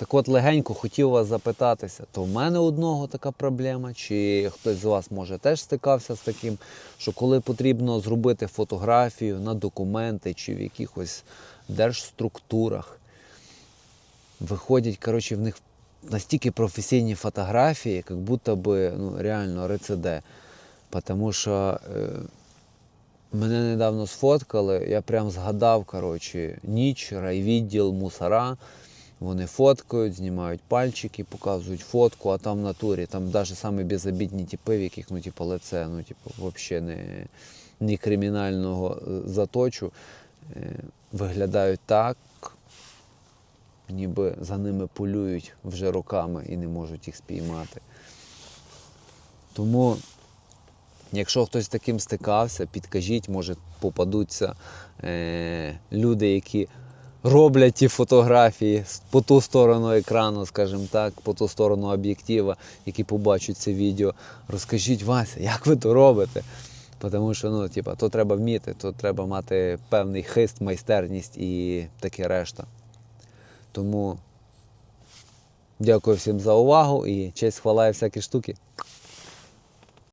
Так от легенько хотів вас запитатися, то в мене одного така проблема, чи хтось з вас може теж стикався з таким, що коли потрібно зробити фотографію на документи чи в якихось держструктурах, виходять, коротше, в них настільки професійні фотографії, як будто би ну, реально РЦД. Тому що е, мене недавно сфоткали, я прям згадав, коротше, ніч, райвідділ, мусора. Вони фоткають, знімають пальчики, показують фотку, а там в натурі, там навіть саме безобідні типи, в яких ну, типу, лице, ну, типу, взагалі не, не кримінального е, заточу, е, виглядають так, ніби за ними полюють вже роками і не можуть їх спіймати. Тому, якщо хтось з таким стикався, підкажіть, може попадуться е, люди, які роблять ті фотографії по ту сторону екрану, скажімо так, по ту сторону об'єктива, які побачать це відео. Розкажіть Вася, як ви то робите? Тому що ну, типа, то треба вміти, то треба мати певний хист, майстерність і таке решта. Тому дякую всім за увагу і честь хвала і всякі штуки.